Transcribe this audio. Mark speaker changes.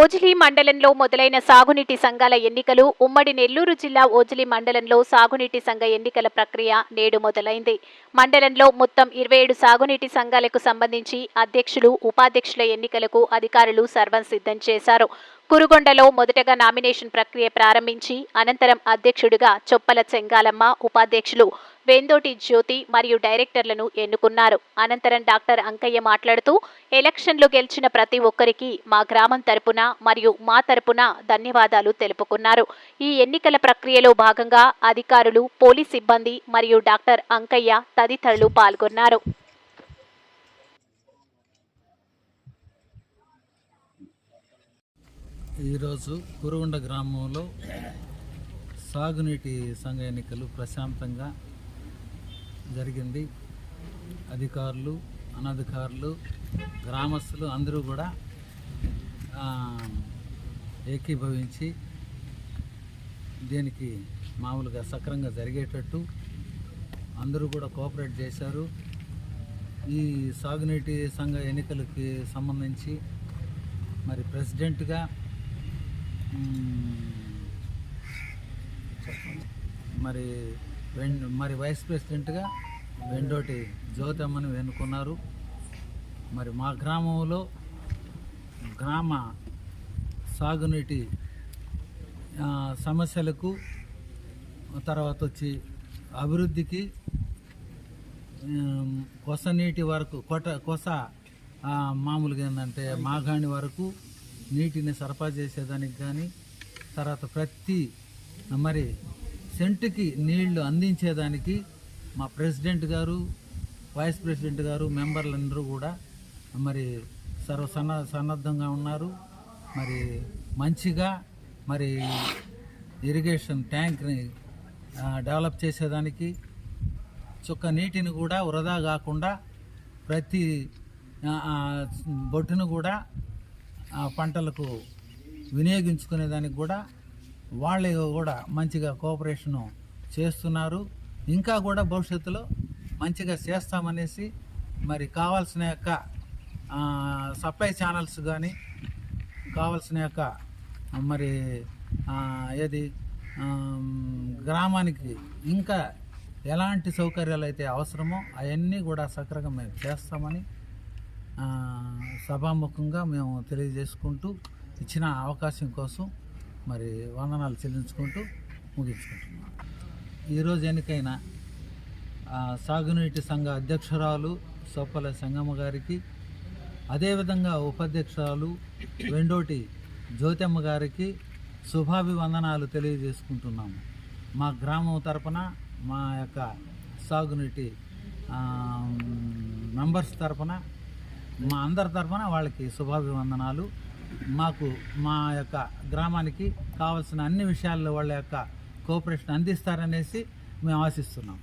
Speaker 1: ఓజిలి మండలంలో మొదలైన సాగునీటి సంఘాల ఎన్నికలు ఉమ్మడి నెల్లూరు జిల్లా ఓజిలి మండలంలో సాగునీటి సంఘ ఎన్నికల ప్రక్రియ నేడు మొదలైంది. మండలంలో మొత్తం ఇరవై ఏడు సాగునీటి సంఘాలకు సంబంధించి అధ్యక్షులు ఉపాధ్యక్షుల ఎన్నికలకు అధికారులు సర్వం సిద్ధం చేశారు. కురుగొండలో మొదటగా నామినేషన్ ప్రక్రియ ప్రారంభించి అనంతరం అధ్యక్షుడిగా చొప్పల చెంగాలమ్మ ఉపాధ్యక్షులు వెందోటి జ్యోతి మరియు డైరెక్టర్లను ఎన్నుకున్నారు. అనంతరం డాక్టర్ అంకయ్య మాట్లాడుతూ ఎలక్షన్లు గెలిచిన ప్రతి ఒక్కరికి మా గ్రామం తరపున మరియు మా తరపున ధన్యవాదాలు తెలుపుకున్నారు. ఈ ఎన్నికల ప్రక్రియలో భాగంగా అధికారులు పోలీస్ సిబ్బంది మరియు డాక్టర్ అంకయ్య తదితరులు పాల్గొన్నారు.
Speaker 2: ఈరోజు కురుగుండ గ్రామంలో సాగునీటి సంఘ ఎన్నికలు ప్రశాంతంగా జరిగింది. అధికారులు అనధికారులు గ్రామస్తులు అందరూ కూడా ఏకీభవించి దీనికి మామూలుగా సక్రంగా జరిగేటట్టు అందరూ కూడా కోఆపరేట్ చేశారు. ఈ సాగునీటి సంఘ ఎన్నికలకి సంబంధించి మరి ప్రెసిడెంట్గా మరి వెన్ మరి వైస్ ప్రెసిడెంట్గా వెండోటి జ్యోతమ్మని వెనుకున్నారు మరి మా గ్రామంలో గ్రామ సాగునీటి సమస్యలకు తర్వాత వచ్చి అభివృద్ధికి కొస నీటి వరకు కొట కొస మామూలుగా ఏంటంటే మాగాణి వరకు నీటిని సరఫరా చేసేదానికి కానీ తర్వాత ప్రతి మరి సెంటుకి నీళ్ళు అందించేదానికి మా ప్రెసిడెంట్ గారు వైస్ ప్రెసిడెంట్ గారు మెంబర్లందరూ కూడా మరి సర్వ సన్న సన్నద్ధంగా ఉన్నారు. మరి మంచిగా మరి ఇరిగేషన్ ట్యాంక్ని డెవలప్ చేసేదానికి చుక్క నీటిని కూడా వృధా కాకుండా ప్రతి ఆ, బొట్టును కూడా ఆ, పంటలకు వినియోగించుకునేదానికి కూడా వాళ్ళే కూడా మంచిగా కోఆపరేషను చేస్తున్నారు. ఇంకా కూడా భవిష్యత్తులో మంచిగా చేస్తామనేసి మరి కావాల్సిన యొక్క సప్లై ఛానల్స్ కానీ కావాల్సిన యొక్క మరి ఏది గ్రామానికి ఇంకా ఎలాంటి సౌకర్యాలు అయితే అవసరమో అవన్నీ కూడా సక్రమంగా మేము చేస్తామని సభాముఖంగా మేము తెలియజేసుకుంటూ ఇచ్చిన అవకాశం కోసం మరి వందనాలు చెల్లించుకుంటూ ముగించుకుంటున్నాం. ఈరోజు ఎన్నికైన సాగునీటి సంఘ అధ్యక్షురాలు సొప్పల సంగమ్మ గారికి అదేవిధంగా ఉపాధ్యక్షురాలు వెండోటి జ్యోతమ్మ గారికి శుభాభివందనాలు తెలియజేసుకుంటున్నాము. మా గ్రామం తరపున మా యొక్క సాగునీటి మెంబర్స్ తరపున మా అందరి తరఫున వాళ్ళకి శుభాభివందనాలు. మాకు మా యొక్క గ్రామానికి కావలసిన అన్ని విషయాల్లో వాళ్ళ యొక్క కోఆపరేషన్ అందిస్తారనేసి మేము ఆశిస్తున్నాం.